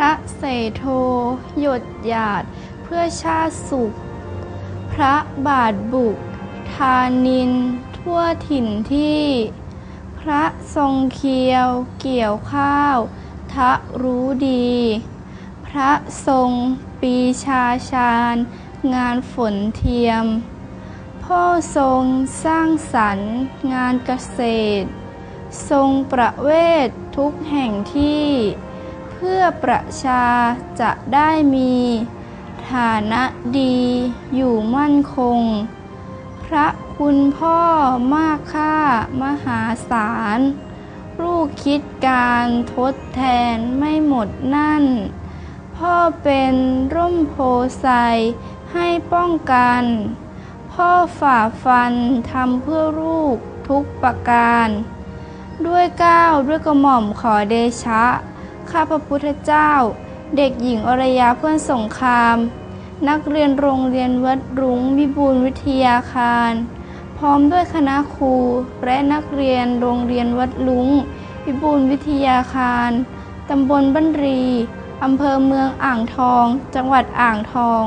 ระเสโท หยดหยาด เพื่อชาติสุข พระบาทบุก ทานิน ทั่วถิ่นที่ พระทรงเคียว เกี่ยวข้าว ทะรู้ดี พระทรง ปีชาชาญ งานฝนเทียม พ่อทรงสร้างสรรค์ งานเกษตร ทรงประเวททุกแห่งที่ เพื่อประชาจะได้มี ฐานะดีอยู่มั่นคง พระคุณพ่อมากค่ามหาศาลลูกคิดการทดแทนไม่หมดนั่น พ่อเป็นร่มโพไซให้ป้องกัน พ่อฝ่าฟันทำเพื่อลูกทุกประการ ด้วยก้าวด้วยกระหม่อมขอเดชะ ข้าพระพุทธเจ้า เด็กหญิงอรยาเพื่อนสงคราม นักเรียนโรงเรียนวัดรุ้งวิบูลวิทยาคาร พร้อมด้วยคณะครูและนักเรียนโรงเรียนวัดลุงวิบูลวิทยาคาร ตำบลบ้านรี อำเภอเมืองอ่างทอง จังหวัดอ่างทอง